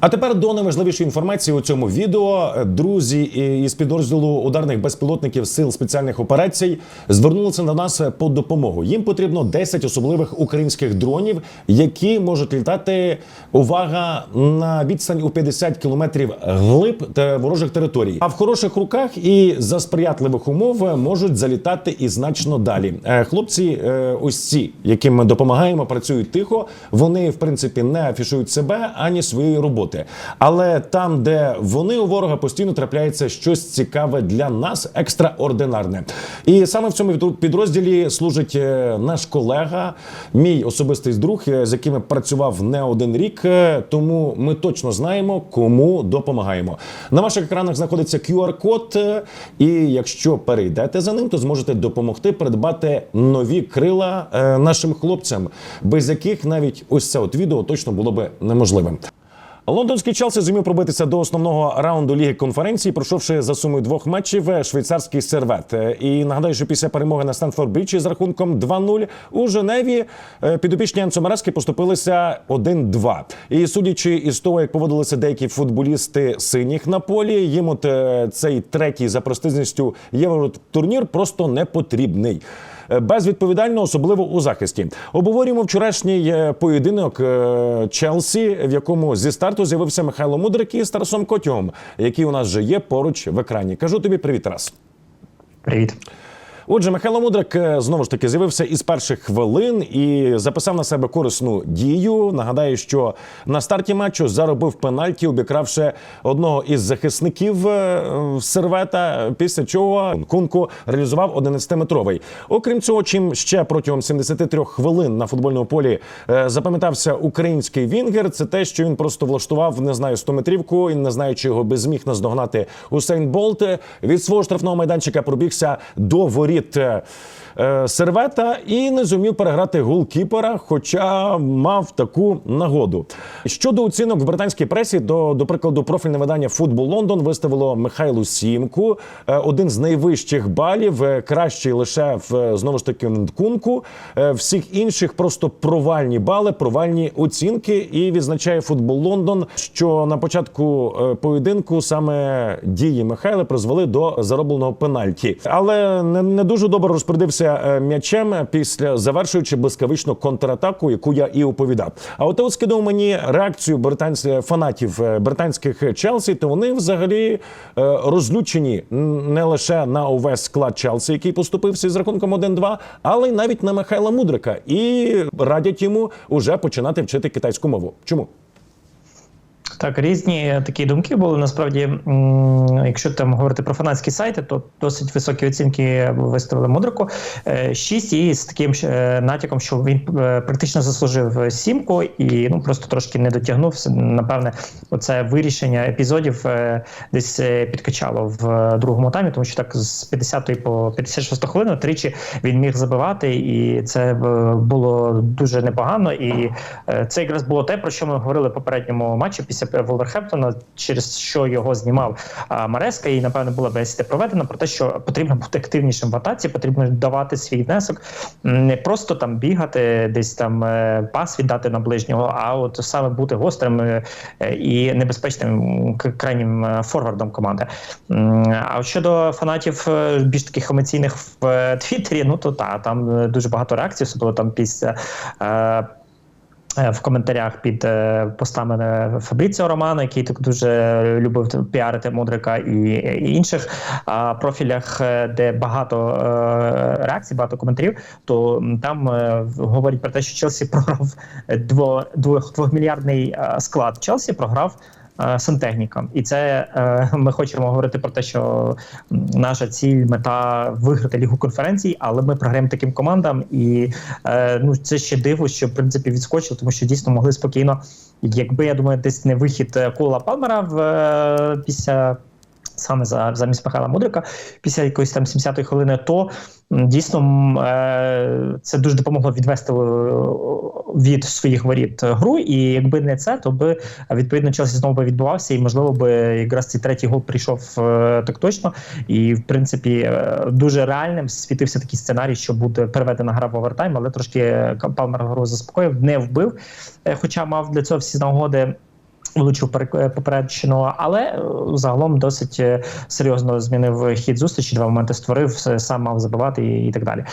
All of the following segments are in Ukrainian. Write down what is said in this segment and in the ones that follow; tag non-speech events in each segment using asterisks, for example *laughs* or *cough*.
А тепер до найважливішої інформації у цьому відео. Друзі із підрозділу ударних безпілотників сил спеціальних операцій звернулися до нас по допомогу. Їм потрібно 10 особливих українських дронів, які можуть літати. Увага на відстань у 50 кілометрів глиб та ворожих територій. А в хороших руках і за сприятливих умов можуть залітати і значно далі. Е, Хлопці, е, ось ці, яким ми допомагаємо, працюють тихо. Вони в принципі не афішують себе ані своєї роботи. Але там, де вони у ворога постійно трапляється щось цікаве для нас, екстраординарне. І саме в цьому підрозділі служить е, наш колега, мій особистий друг, е, з яким я працював не один рік. е, Тому ми точно знаємо, кому допомагаємо. На ваших екранах знаходиться QR-код, і якщо перейдете за ним, то зможете допомогти придбати нові крила нашим хлопцям, без яких навіть ось це от відео точно було би неможливим. Лондонський Челсі зумів пробитися до основного раунду ліги конференції, пройшовши за сумою двох матчів е, швейцарський сервет. Е, І нагадаю, що після перемоги на Стенфорд Бріджі з рахунком 2-0 у Женеві е, підопічні Анцо Марески поступилися 1-2. І судячи із того, як поводилися деякі футболісти синіх на полі, їм от цей третій за престижністю євротурнір просто не потрібний. Е, безвідповідально, особливо у захисті. Обговорюємо вчорашній е, поєдинок е, Челсі, в якому зі старту з'явився Михайло Мудрик із Тарасом Котюгом, який у нас вже є поруч в екрані. Кажу тобі привіт, Тарас. Привіт. Отже, Михайло Мудрик е, знову ж таки з'явився із перших хвилин і записав на себе корисну дію. Нагадаю, що на старті матчу заробив пенальті, обікравши одного із захисників е, сервета. Після чого Кунку реалізував 11-метровий. Окрім цього, чим ще протягом 73 хвилин на футбольному полі е, запам'ятався український вінгер, це те, що він просто влаштував не знаю 100-метрівку і не знаю, чи його би зміг наздогнати Усейн Болт. Від свого штрафного майданчика пробігся до воріт. Е, Сервета і не зумів переграти голкіпера, хоча мав таку нагоду. Щодо оцінок в британській пресі, до, до прикладу, профільне видання Футбол Лондон виставило Михайлу Сімку, е, один з найвищих балів, е, кращий лише в е, знову ж таки Нкунку. Е, Всіх інших просто провальні бали, провальні оцінки. І відзначає Футбол Лондон, що на початку е, поєдинку саме дії Михайла призвели до заробленого пенальті, але не, не дуже добре розпорядився е, м'ячем після завершуючи блискавичну контратаку, яку я і оповідав. А от ти скидав мені реакцію британців фанатів е, британських Челсі, то вони взагалі е, розлючені не лише на увесь склад Челсі, який поступився з рахунком 1-2, але й навіть на Михайла Мудрика, і радять йому уже починати вчити китайську мову. Чому? Так, різні такі думки були. Насправді, якщо там говорити про фанатські сайти, то досить високі оцінки виставили Мудрику. Е, Шість і з таким е, натяком, що він е, практично заслужив сімку і ну просто трошки не дотягнув. Напевне, оце вирішення епізодів десь підкачало в другому таймі, тому що так з 50 по 56 хвилину тричі він міг забивати, і це було дуже непогано. І це якраз було те, про що ми говорили в попередньому матчі після Волверхемптона, через що його знімав Мареска, і напевно була бесіда проведена про те, що потрібно бути активнішим в атаці, потрібно давати свій внесок, не просто там бігати, десь там е, пас віддати на ближнього, а от саме бути гострим е, і небезпечним крайнім е, форвардом команди. А щодо фанатів більш таких емоційних в Твіттері, ну то та там дуже багато реакцій, особливо там після. Е, В коментарях під е, постами е, Фабріціо Романа, який так дуже любив піарити Мудрика, і, інших профілях, де багато реакцій, багато коментарів, то там говорять про те, що Челсі *laughs* програв дво, двох, двохмільярдний е, склад. Челсі програв. Е, Сантехнікам, і це е, ми хочемо говорити про те, що наша ціль, мета виграти лігу конференцій, але ми програємо таким командам, і е, ну це ще диво, що в принципі відскочив, тому що дійсно могли спокійно, якби я думаю, десь не вихід кола Палмера в після саме за замість Михайла Мудрика після якоїсь там 70-ї хвилини, то дійсно е, це дуже допомогло відвести е, від своїх воріт гру. І якби не це, то би відповідно Челсі знову би відбувався, і можливо би якраз цей третій гол прийшов е, так точно. І в принципі е, дуже реальним світився такий сценарій, що буде переведена гра в овертайм, але трошки Палмер гру заспокоїв, не вбив, е, хоча мав для цього всі нагоди. Влучив е, але е, загалом досить е, серйозно змінив хід зустрічі. Два моменти створив, сам мав забивати і, і так далі.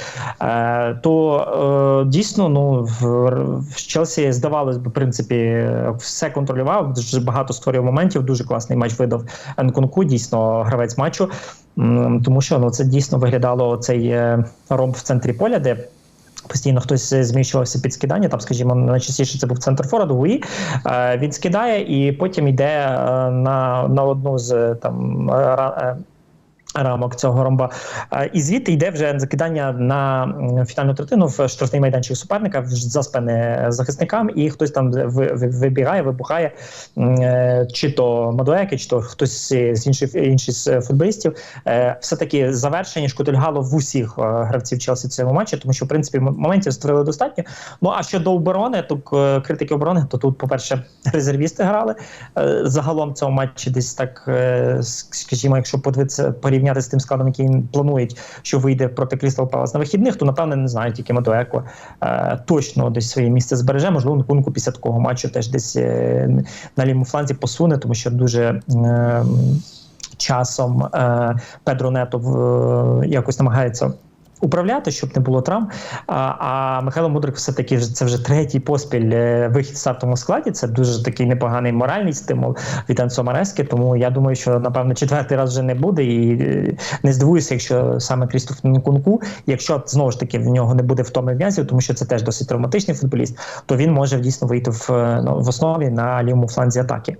Е, то е, дійсно, ну в, в Челсі здавалось би, в принципі, все контролював. Дуже багато створив моментів. Дуже класний матч видав Нкунку, дійсно гравець матчу. Тому що ну це дійсно виглядало цей ромб в центрі поля, де Постійно хтось зміщувався під скидання. Там, скажімо, найчастіше це був центр фораду Гуї. Е, він скидає і потім йде е, на, на одну з е, там рамок цього ромба. Е, І звідти йде вже закидання на фінальну третину в штрафний майданчик суперника за спини захисникам, і хтось там ви- ви- вибігає, вибухає, е, чи то Мадуеки, чи то хтось з інших інших футболістів. Е, Все-таки завершення шкутильгало в усіх е, гравців Челсі в цьому матчі, тому що в принципі моментів створили достатньо. Ну а щодо оборони, то е, критики оборони, то тут, по-перше, *laughs* резервісти грали. Е, Загалом в цьому матчі десь так, е, скажімо, якщо подивитися порівняти з тим складом, який планують, що вийде проти Крістал Палас на вихідних, то напевне не знаю, тільки Матуеко е, точно десь своє місце збереже. Можливо, Нкунку після такого матчу теж десь е, на лівому фланзі посуне, тому що дуже. Е, Часом е, Педро Нето в- якось намагається управляти, щоб не було травм. А, а Михайло Мудрик все-таки ж- це вже третій поспіль е, вихід в стартовому складі. Це дуже такий непоганий моральний стимул від Енсо Марески. Тому я думаю, що напевно четвертий раз вже не буде. І е, не здивуюся, якщо саме Крістоф Нкунку, якщо знову ж таки в нього не буде втоми м'язів, тому що це теж досить травматичний футболіст, то він може дійсно вийти в, е, ну, в основі на лівому фланзі атаки.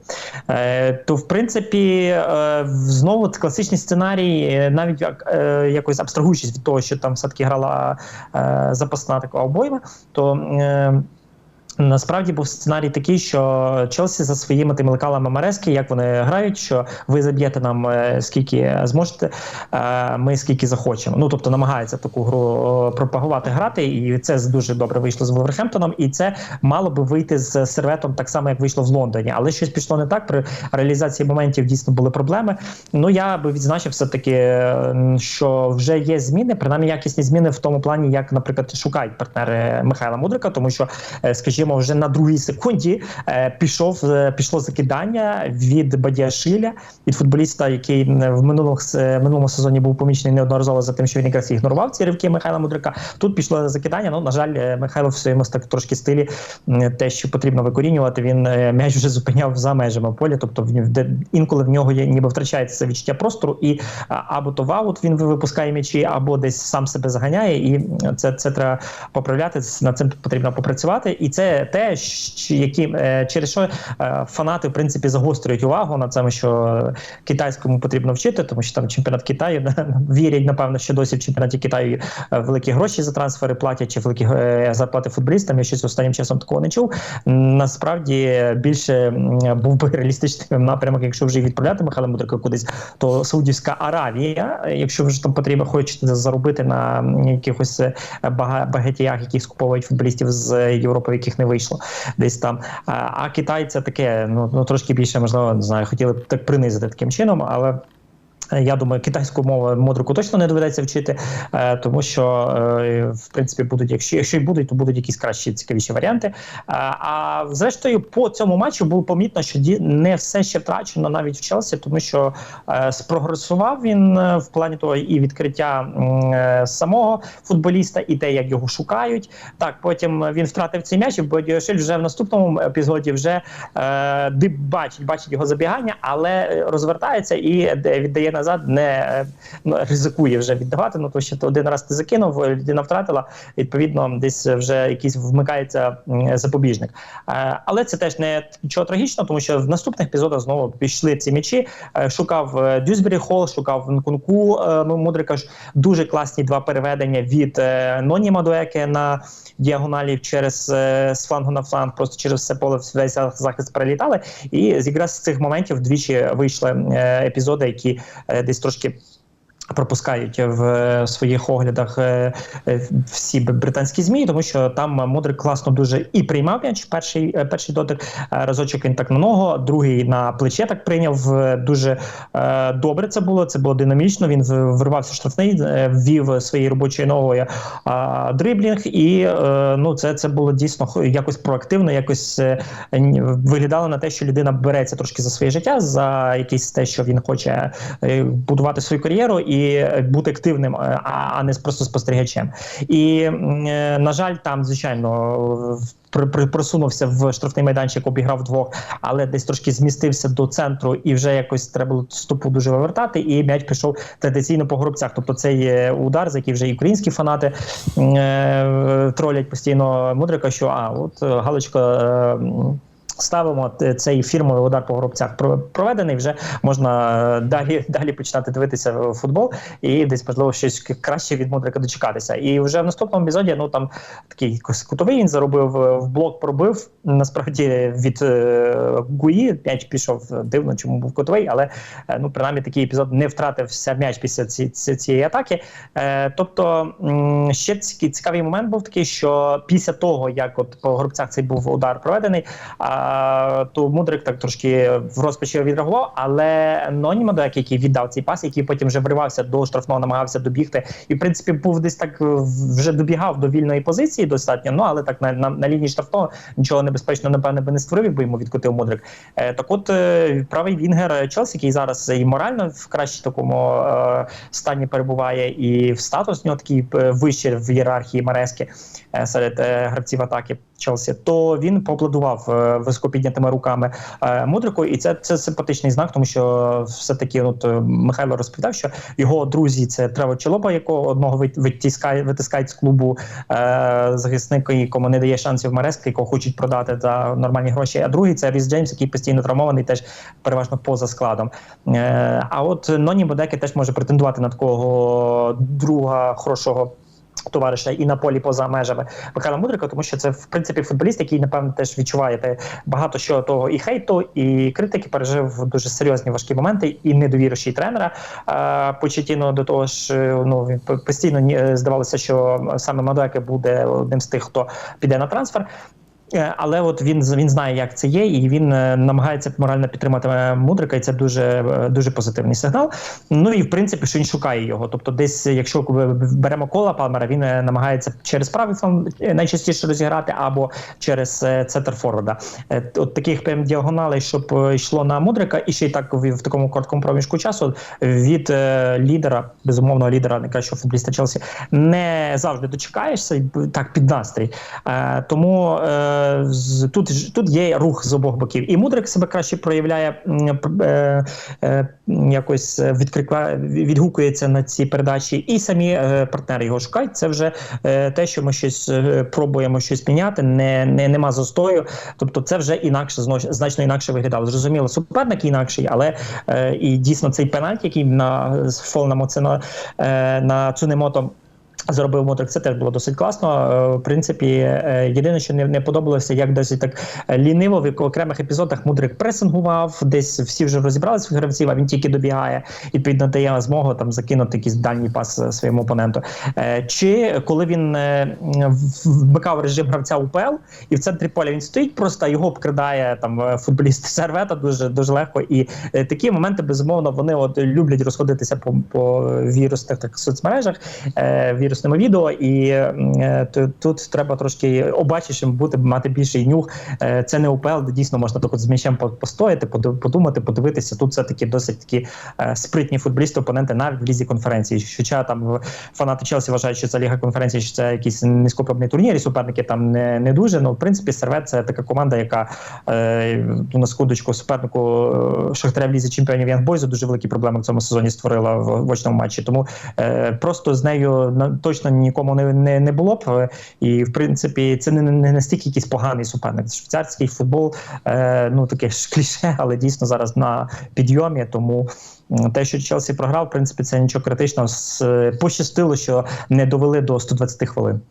Е, то в принципі, е, знову класичний сценарій, навіть як, е, якось абстрагуючись від того, що там все-таки грала е, запасна така обойма, то. Насправді був сценарій такий, що Челсі за своїми тими лекалами Марески, як вони грають, що ви заб'єте нам е, скільки зможете, е, ми скільки захочемо. Ну тобто намагається таку гру е, пропагувати грати, і це дуже добре вийшло з Вулверхемптоном, і це мало би вийти з серветом так само, як вийшло в Лондоні. Але щось пішло не так. При реалізації моментів дійсно були проблеми. Ну я би відзначив все таки, що вже є зміни, принаймні якісні зміни в тому плані, як, наприклад, шукають партнери Михайла Мудрика, тому що, е, скажімо, вже на другій секунді е, пішов е, пішло закидання від Бадіашиля, від футболіста, який е, в минулому с- минулому сезоні був помічений неодноразово за тим, що він якраз ігнорував ці ривки Михайла Мудрика. Тут пішло закидання. Ну на жаль, е, Михайло в своєму так трошки стилі те, що потрібно викорінювати. Він е, м'яч вже зупиняв за межами поля, тобто в де інколи в нього є ніби втрачається відчуття простору, і або то в він випускає м'ячі, або десь сам себе заганяє, і це, це треба поправляти. Над цим потрібно попрацювати. І це те, які е, через що е, фанати в принципі загострюють увагу на цьому, що китайському потрібно вчити, тому що там чемпіонат Китаю *laughs* вірять, напевно, що досі в чемпіонаті Китаю е, великі гроші за трансфери платять чи великі зарплати футболістам. Я щось останнім часом такого не чув. Насправді більше був би реалістичним напрямок, якщо вже відправляти Михайла Мудрика кудись, то Саудівська Аравія, якщо вже там потрібно хочете заробити на якихось багатіях, які скуповують футболістів з Європи, яких не вийшло десь там. А, а Китай це таке, ну, ну трошки більше можливо, не знаю, хотіли б так принизити таким чином, але. Е, Я думаю, китайську мову мудрику точно не доведеться вчити, е, тому що е, в принципі будуть, якщо якщо й будуть, то будуть якісь кращі цікавіші варіанти. А зрештою, по цьому матчу було помітно, що не все ще втрачено навіть в Челсі, тому що спрогресував він в плані того і відкриття самого футболіста, і те, як його шукають. Так, потім він втратив цей м'яч, і Бодіошиль вже в наступному епізоді вже бачить, бачить його забігання, але розвертається і віддає назад, не е, ну, ризикує вже віддавати. Ну то що ти один раз ти закинув, е, людина втратила. Відповідно, десь вже якийсь вмикається запобіжник. Е, але це теж не нічого трагічного, тому що в наступних епізодах знову пішли ці м'ячі. Шукав Дюсбері Холл, шукав Нкунку ну, Мудрика ж дуже класні два переведення від Ноні Мадуеке на діагоналі через з флангу на фланг, просто через все поле весь захист перелітали. І якраз з цих моментів двічі вийшли епізоди, які десь трошки. Пропускають в своїх оглядах е, е, всі британські змі, тому що там Мудрик класно дуже і приймав м'яч. Перший е, перший дотик е, разочок він так на ногу, другий на плече так прийняв. Е, Дуже е, добре це було. Це було динамічно. Він вирвався штрафний, е, ввів своєю робочою ногою е, дриблінг, і е, ну це, це було дійсно якось проактивно, якось е, виглядало на те, що людина береться трошки за своє життя, за якесь те, що він хоче е, будувати свою кар'єру і е, бути активним, е, а, не просто спостерігачем. І е, на жаль, там звичайно. Просунувся в штрафний майданчик, обіграв двох, але десь трошки змістився до центру, і вже якось треба було стопу дуже вивертати. І м'яч пішов традиційно по горобцях. Тобто цей е, удар, за який вже і українські фанати е, тролять постійно мудрика, що а от е, галочка. е, Ставимо цей фірмовий удар по горобцях про- проведений. Вже можна е, далі далі починати дивитися в футбол і десь можливо щось краще від мудрика дочекатися. І вже в наступному епізоді ну там такий кутовий він заробив е, в блок, пробив. Насправді від е, Гуї м'яч пішов е, дивно, чому був кутовий, але е, ну принаймні такий епізод не втратився м'яч після ці, ці- цієї атаки. Е, тобто ще цікавий момент був такий, що після того як от по горобцях цей був удар проведений. То Мудрик так трошки в розпачі відреагував, але Ноні Мадек, який віддав цей пас, який потім вже вривався до штрафного, намагався добігти, і в принципі був десь так е, вже добігав до вільної позиції достатньо. Ну але так на, на, на лінії штрафного нічого небезпечного, напевне, би не створив, якби йому відкотив Мудрик. Е, так, от е, правий Вінгер Челсі, який зараз і морально в кращій такому е, стані перебуває, і в статус нього такий е, вище в ієрархії Марески е, серед гравців атаки Челсі, то він поаплодував е, високо піднятими руками е, Мудрику, і це, це симпатичний знак, тому що все таки, от е, Михайло розповідав, що його друзі це Трево Чолопа, якого одного вит- витискають з клубу е, захисник, якому не дає шансів Мареска, якого хочуть продати за нормальні гроші. А другий це Ріс Джеймс, який постійно травмований, теж переважно поза складом. Е, а от Ноні Бодеки теж може претендувати на такого друга хорошого. Товариша і на полі поза межами Михайла Мудрика, тому що це в принципі футболіст, який напевно теж відчуває те багато що того і хейту, і критики пережив дуже серйозні важкі моменти, і недовіруші тренера Почетіно до того ж, е, ну він по- постійно е, здавалося, що саме Мадуеке буде одним з тих, хто піде на трансфер. Е, Але от він він знає, як це є, і він е, намагається морально підтримати е, мудрика, і це дуже дуже позитивний сигнал. Ну і в принципі, що він шукає його. Тобто, десь, якщо беремо кола Палмера, він намагається через правий фланг найчастіше розіграти або через центр форварда. От таких прям діагоналей, щоб йшло на мудрика, і ще й так в, такому короткому проміжку часу від лідера, безумовного лідера, найкращого футболіста Челсі, не завжди дочекаєшся так під настрій. Тому тут тут є рух з обох боків. І мудрик себе краще проявляє е, е, якось е, відгукується на ці передачі, і самі е, партнери його шукають. Це вже е, те, що ми щось е, пробуємо щось міняти, не, не нема застою. Тобто, це вже інакше значно інакше виглядало. Зрозуміло, суперник інакший, але е, і дійсно цей пенальті, який на з фол на е, на Цунемото Зробив Мотрик, це теж було досить класно. Е, В принципі, е, єдине, що не, не подобалося, як досить так е, ліниво в окремих епізодах Мудрик пресингував, десь всі вже розібрали своїх гравців, а він тільки добігає і відповідно дає змогу там закинути якийсь дальній пас своєму опоненту. Чи коли він вмикав режим гравця УПЛ, і в центрі поля він стоїть, просто його обкрадає там футболіст сервета дуже дуже легко. І такі моменти безумовно вони от люблять розходитися по, по вірусних так соцмережах, е, вірусними відео, і е, тут треба трошки обачішим бути, мати більший нюх. Е, це не УПЛ, де дійсно можна от з м'ячем постояти, поду- подумати, подивитися. Тут все таки досить такі е, спритні футболісти, опоненти навіть в лізі конференції. Хоча там фанати Челсі вважають, що це ліга конференції, що це якийсь низькопробний турнір, і суперники там не, не дуже. Ну в принципі, сервет це така команда, яка е, ну, на скудочку супернику е, Шахтаря в лізі чемпіонів Янгбойзу дуже великі проблеми в цьому сезоні створила в, очному матчі. Тому е, просто з нею точно нікому не, не, не було б. Е, І в принципі, це не, не настільки якийсь поганий суперник. Швейцарський футбол, е, ну таке ж кліше, *laughs* але дійсно зараз на підйомі. Тому те, що Челсі програв, в принципі, це нічого критичного. С- Пощастило, що не довели до 120 хвилин.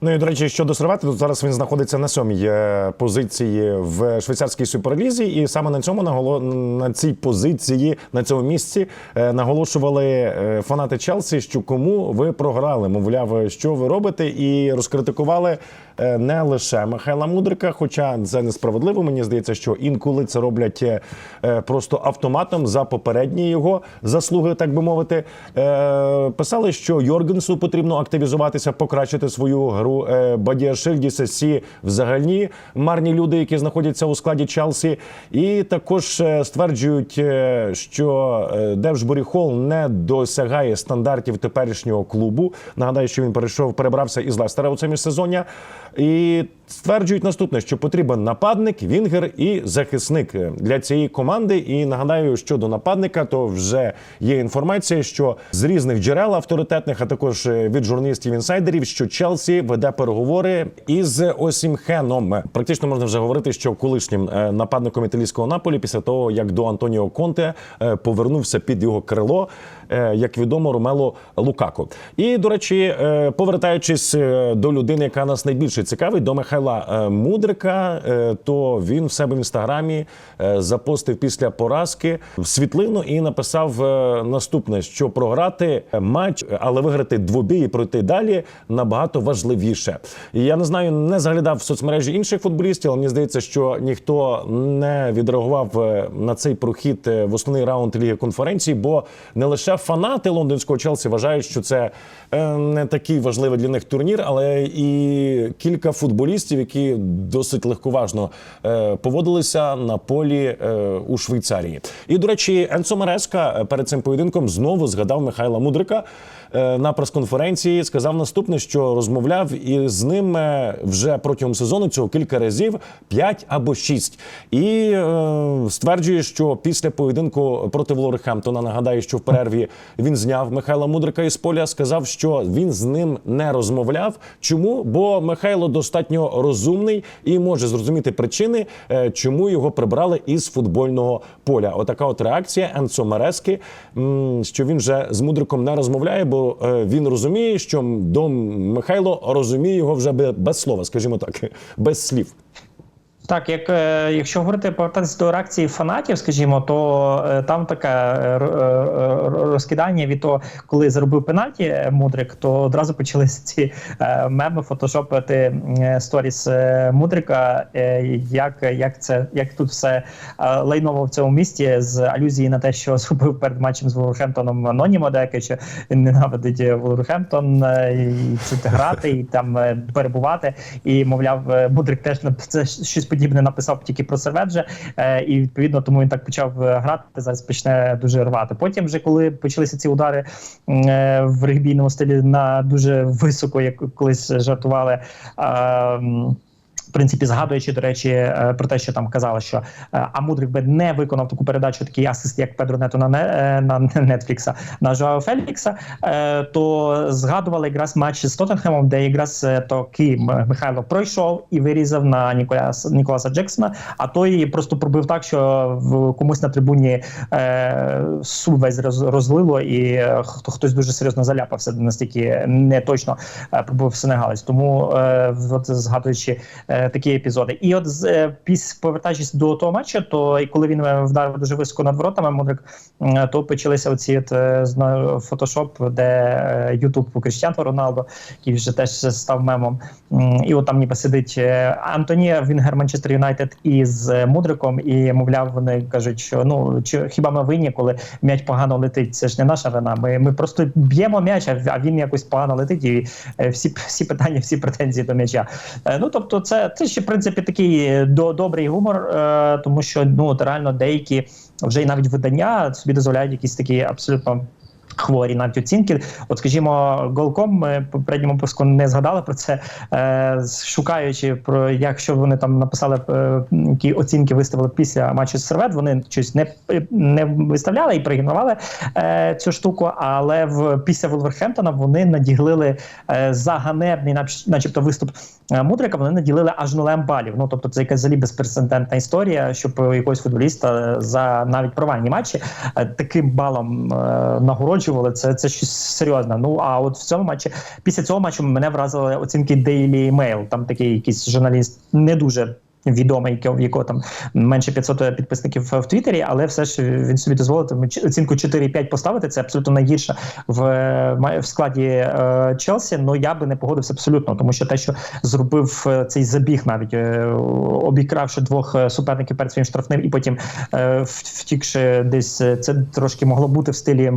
Ну і до речі, щодо Сервети, то зараз він знаходиться на сьомій е, позиції в швейцарській суперлізі, і саме на цьому наголо... на цій позиції, на цьому місці е, наголошували е, фанати Челсі, що кому ви програли. Мовляв, що ви робите, і розкритикували не лише Михайла Мудрика, хоча це несправедливо. Мені здається, що інколи це роблять е, е, просто автоматом за попередні його заслуги, так би мовити. Е, Писали, що Йоргенсу потрібно активізуватися, покращити свою гру. Е, Бадіашильді, Сесі взагалі марні люди, які знаходяться у складі Челсі. І також е, стверджують, е, що е, Девжбурі Холл не досягає стандартів теперішнього клубу. Нагадаю, що він перейшов, перебрався із Лестера у це міжсезоння. І стверджують наступне, що потрібен нападник, вінгер і захисник для цієї команди. І нагадаю, щодо нападника, то вже є інформація, що з різних джерел авторитетних, а також е, від журналістів інсайдерів, що Челсі веде переговори із Осімхеном. Практично можна вже говорити, що колишнім е, нападником італійського наполі, після того як до Антоніо Конте е, повернувся під його крило, як відомо, Ромело Лукако. І до речі, е, повертаючись е, до людини, яка нас найбільше цікавить, до Михайла е, Мудрика, е, то він в себе в інстаграмі е, запостив після поразки світлину і написав е, наступне: що програти матч, але виграти двобій і пройти далі набагато важливіше. Я не знаю, не заглядав в соцмережі інших футболістів, але мені здається, що ніхто не відреагував е, на цей прохід е, в основний раунд ліги конференції, бо не лише фанати лондонського Челсі вважають, що це е, не такий важливий для них турнір, але і кілька футболістів, які досить легковажно е, поводилися на полі е, у Швейцарії. І до речі, Енцо Мереска перед цим поєдинком знову згадав Михайла Мудрика на прес-конференції. Сказав наступне, що розмовляв із ним е, вже протягом сезону цього кілька разів 5 або 6. І е, стверджує, що після поєдинку проти Волверхемптона, нагадаю, що в перерві він зняв Михайла Мудрика із поля, сказав, що він з ним не розмовляв. Чому? Бо Михайло достатньо розумний і може зрозуміти причини, е, чому його прибрали із футбольного поля. Отака от реакція Енцо Мерески, що він вже з Мудриком не розмовляє, бо е, він розуміє, що Дом Михайло розуміє його вже бе- без слова, скажімо так, *laughs* без слів. Так, як е, якщо говорити повертатися до реакції фанатів, скажімо, то е, там таке е, е, розкидання від того, коли заробив пенальті Мудрик, то одразу почалися ці меми фотошопити сторіс Мудрика. Як, як це як тут все лайново в цьому місті з алюзії на те, що *laughs* зробив перед матчем з Волверхемптоном Анонімо, деяке що він ненавидить Волверхемптон е, і це грати, і там перебувати. І мовляв, Мудрик теж нап- це щось подібне написав тільки про Серведже, е, і відповідно тому він так почав е, грати. Зараз почне дуже рвати. Потім, вже коли почалися ці удари е, в регбійному стилі на дуже високо, як колись жартували. В принципі, згадуючи, до речі, е, про те, що там казали, що е, а Мудрик би не виконав таку передачу, такий асист, як Педро Нето на, не, е, на *laughs* Нетфлікса, на Жоао Фелікса, то згадували якраз матч з Тоттенхемом, де якраз таки Михайло пройшов і вирізав на Ніколяс, Ніколаса Джексона, а той просто пробив так, що в комусь на трибуні е, сул весь розлило, і хто хтось дуже серйозно заляпався, настільки не точно пробив сенегалець. Тому е, от згадуючи такі епізоди. І от е, піс повертаючись до того матчу, то і коли він е, вдарив дуже високо над воротами, Мудрик, то почалися оці от, е, фотошоп, де е, Ютуб у Кріштіану Роналдо, який вже теж став мемом. І от там ніби сидить е, Антонія Вінгер Манчестер Юнайтед із е, Мудриком, і мовляв, вони кажуть, що ну чи хіба ми винні, коли м'яч погано летить? Це ж не наша вина. Ми, ми просто б'ємо м'яч, а він якось погано летить, і е, всі всі питання, всі претензії до м'яча. Е, Ну тобто, це, це ще в принципі такий е, до, добрий гумор, е, тому що ну от реально деякі вже і навіть видання собі дозволяють якісь такі абсолютно. Хворі навіть оцінки. От, скажімо, голком ми попередньому випуску не згадали про це, е, шукаючи про якщо вони там написали е, які оцінки виставили після матчу з Сервет, вони щось не, не виставляли і проігнорували е, цю штуку. Але в після Волверхемптона вони наділили е, за ганебний, нач- начебто, виступ е, Мудрика. Вони наділили аж нулем балів. Ну тобто, це якась взагалі безпрецедентна історія, щоб якогось футболіста за навіть провальні матчі е, таким балом е, нагороджувати. Відпочивали. Це це щось серйозне. Ну а от в цьому матчі, після цього матчу мене вразили оцінки Daily Mail. Там такий якийсь журналіст не дуже. Відомий, в якого там менше 500 підписників в Твіттері, але все ж він собі ч- оцінку 4,5 поставити. Це абсолютно найгірше в, е, в складі е, Челсі. Ну я би не погодився абсолютно, тому що те, що зробив е, цей забіг, навіть е, обікравши двох е, суперників перед своїм штрафним, і потім е, втікши десь, це трошки могло бути в стилі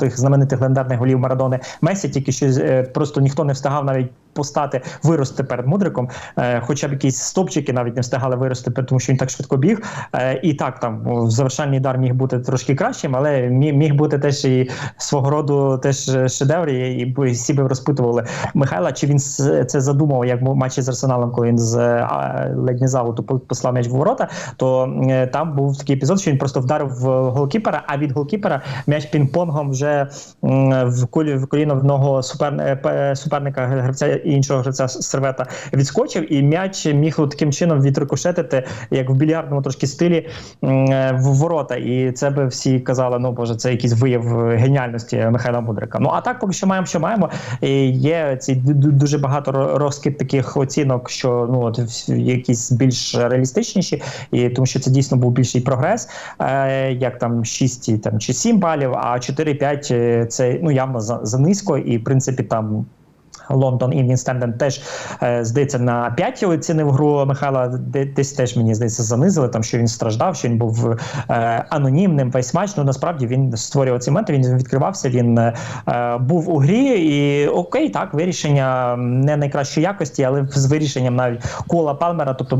тих знаменитих легендарних голів Марадони Месі, тільки що е, просто ніхто не встигав навіть. Постати вирости перед мудриком, е, хоча б якісь стопчики навіть не встигали вирости, тому що він так швидко біг. Е, і так там завершальний дар міг бути трошки кращим, але міг, міг бути теж і свого роду теж шедевр, і, і всі би розпитували Михайла, чи він це задумав як матчі з Арсеналом, коли він з а, ледь не з по- послав м'яч в ворота. То е, там був такий епізод, що він просто вдарив голкіпера, а від голкіпера м'яч пінг-понгом вже м, в колі в коліно в ногу е, суперника гравця іншого гравця сервета відскочив, і м'яч міг таким чином відрикошетити, як в більярдному трошки стилі е, в ворота. І це би всі казали: ну боже, це якийсь вияв геніальності Михайла Мудрика. Ну а так, поки що маємо, що маємо. І є ці ду- ду- дуже багато ро- розкид таких оцінок, що ну от якісь більш реалістичніші, і тому що це дійсно був більший прогрес, е, як там 6 там чи 7 балів, а 4-5 е, це ну явно за, за низько, і в принципі там. Лондон Evening Standard теж е, здається на 5 оцінив гру Михайла. Десь теж мені здається занизили. Там що він страждав, що він був е, анонімним весь матч. Ну насправді він створював ці моменти, він відкривався. Він е, був у грі, і окей, так вирішення не найкращої якості, але з вирішенням навіть кола Палмера. Тобто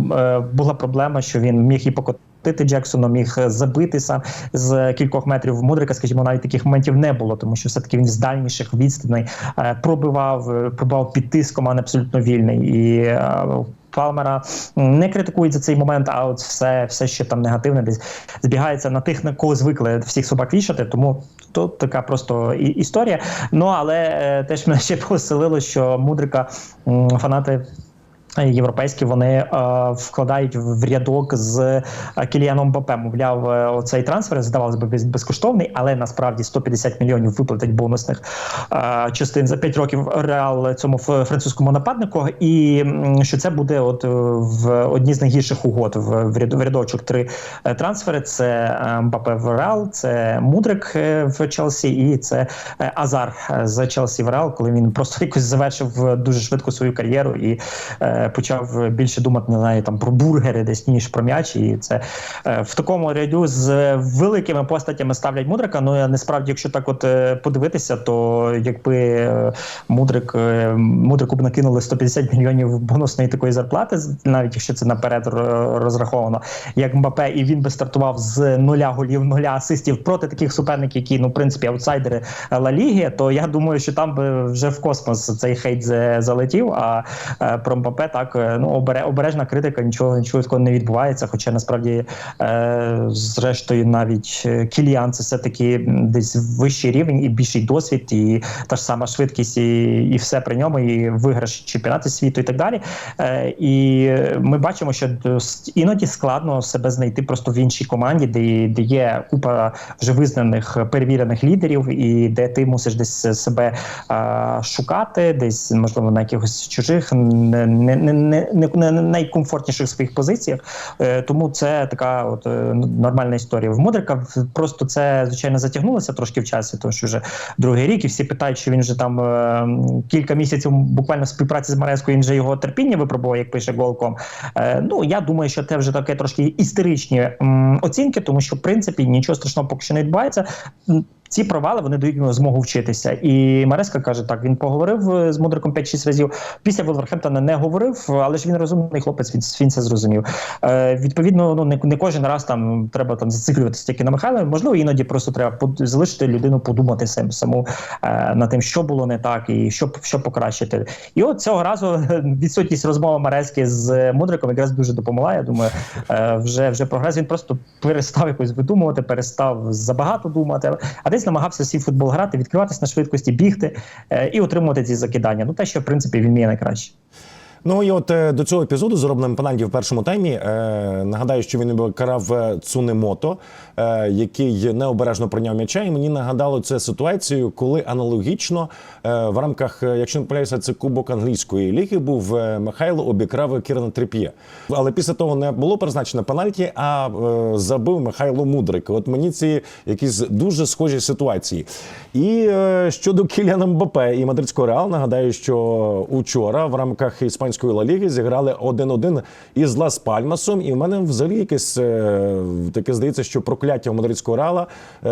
була проблема, що він міг і покотити. Джексона міг забити сам з кількох метрів мудрика, скажімо, навіть таких моментів не було, тому що все таки він з дальніших відстаней е, пробивав, е, пробивав під тиском, а не абсолютно вільний. І е, Палмера не критикують за цей момент, а от все, все ще там негативне десь збігається на тих, на кого звикли всіх собак вішати. Тому тут така просто історія. Ну але е, теж мене ще *laughs* поселило, що мудрика фанати. Європейські вони е, вкладають в рядок з е, Кіліаном Мбаппе. Мовляв, е, оцей трансфер здавалось би безкоштовний, але насправді 150 мільйонів виплатить бонусних частин за 5 років реал цьому французькому нападнику. І що це буде от в одній з найгірших угод в, в, ряд- в рядочок три трансфери: це е, в Реал, це Мудрик в Челсі, і це Азар з Челсі в Реал, коли він просто *laughs* якось завершив дуже швидко свою кар'єру і почав більше думати не знаю, там про бургери десь ніж про м'яч. І це е, в такому ряду з великими постатями ставлять мудрика. Ну я насправді, якщо так от е, подивитися, то якби е, мудрик е, мудрику б накинули 150 мільйонів бонусної такої зарплати, навіть якщо це наперед розраховано, як Мбапе, і він би стартував з нуля голів, нуля асистів проти таких суперників, які ну в принципі аутсайдери Ла Ліги, то я думаю, що там би вже в космос цей хейт залетів. А е, про Мбапе так е, ну обере, обережна критика, нічого нічого такого не відбувається. Хоча насправді, е, зрештою, навіть е, Кіліан це все таки десь вищий рівень і більший досвід, і та ж сама швидкість, і, і все при ньому, і виграш чемпіонати світу, і так далі. Е, і ми бачимо, що іноді складно себе знайти просто в іншій команді, де, де є купа вже визнаних перевірених лідерів, і де ти мусиш десь себе а, шукати, десь можливо на якихось чужих, не, не, не, не, не найкомфортніших своїх позиціях. Е, тому це така от е, нормальна історія. В Мудрика просто це звичайно затягнулося трошки в часі, тому що вже другий рік, і всі питають, що він вже там е, кілька місяців буквально в співпраці з Марескою, він вже його терпіння випробував, як пише Голком. Ну я думаю, що це вже таке трошки істеричні оцінки, тому що в принципі нічого страшного поки що не відбувається. Ці провали вони дають змогу вчитися. І Мареска каже: так, він поговорив е, з Мудриком 5-6 разів. Після Волверхемптона не говорив, але ж він розумний хлопець, він, він це зрозумів. Е, відповідно, ну не, не кожен раз там треба там зациклюватися тільки на Михайлові. Можливо, іноді просто треба залишити людину подумати сам саму е, над тим, що було не так, і що що покращити. І от цього разу е, *laughs* відсутність розмови Марески з Мудриком якраз дуже допомогла. Я думаю, е, вже вже прогрес. Він просто перестав якось видумувати, перестав забагато думати, а десь намагався свій футбол грати, відкриватись на швидкості, бігти е, і отримувати ці закидання. Ну те, що в принципі він вміє найкраще. Ну і от е, до цього епізоду з заробленим пенальті в першому таймі. Е, нагадаю, що він карав е, Цунемото, е, який необережно прийняв м'яча. І мені нагадало це ситуацію, коли аналогічно е, в рамках, е, якщо не помиляюся, це кубок англійської ліги був Михайло обікрав Кірана Трип'є. Але після того не було призначено пенальті, а е, забив Михайло Мудрик. От мені ці якісь дуже схожі ситуації. І е, щодо Кіліана Мбапе і мадридського Реал, нагадаю, що учора в рамках іспанської Ла Ліги зіграли 1-1 із Лас Пальмасом. І в мене взагалі якесь е, таке здається, що прокляття у мадридського Реала е,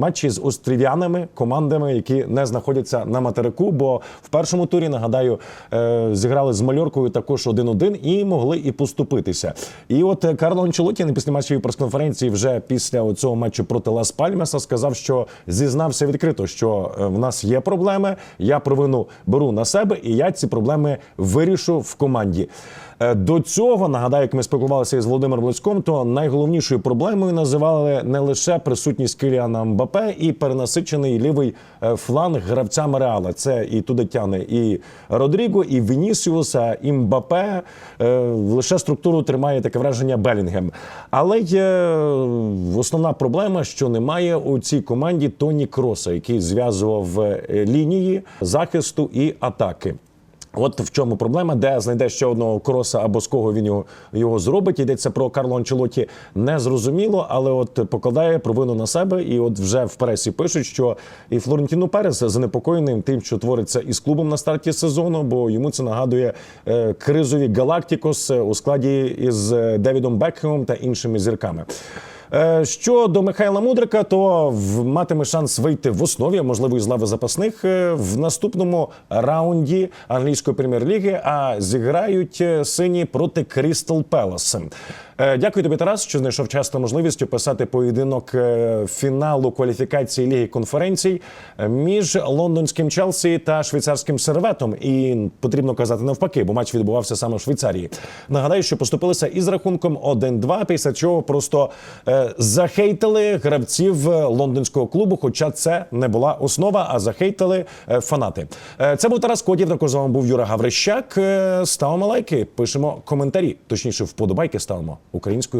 матчі з острів'янами, командами, які не знаходяться на материку. Бо в першому турі, нагадаю, е, зіграли з Мальоркою також 1-1 і могли і поступитися. І от Карло Анчелоті на післяматчевій прес-конференції вже після цього матчу проти Лас Пальмаса сказав, що зізнався відкрито, що в нас є проблеми. Я провину беру на себе, і я ці проблеми вирішу в команді. Е, До цього нагадаю, як ми спілкувалися із Володимиром Близьком, то найголовнішою проблемою називали не лише присутність Кіліана Мбапе і перенасичений лівий е, фланг гравцями Реала. Це і туди тяне і Родріго, і Вінісіуса, і Мбапе. Е, Лише структуру тримає таке враження Белінгем. Але є основна проблема, що немає у цій команді Тоні Кроса, який зв'язував лінії захисту і атаки. От в чому проблема, де знайде ще одного кроса або з кого він його, його зробить. Йдеться про Карло Анчелоті не зрозуміло, але от покладає провину на себе. І от вже в пресі пишуть, що і Флорентіно Перес занепокоєний тим, що твориться із клубом на старті сезону, бо йому це нагадує е, кризові Галактикос у складі із е, Девідом Бекхемом та іншими зірками. Е, Щодо Михайла Мудрика, то матиме шанс вийти в основі, можливо, із лави запасних е, в наступному раунді англійської прем'єр-ліги. А зіграють е, сині проти Крістал Пелас. Е, Дякую тобі, Тарас, що знайшов час та можливість описати поєдинок е, фіналу кваліфікації Ліги конференцій е, між лондонським Челсі та швейцарським серветом. І потрібно казати навпаки, бо матч відбувався саме в Швейцарії. Нагадаю, що поступилися із рахунком 1-2, після чого просто захейтили гравців лондонського клубу. Хоча це не була основа, а захейтили фанати. Це був Тарас Кодів. Також з вами був Юра Гаврищак. Ставимо лайки, пишемо коментарі, точніше, вподобайки ставимо українською.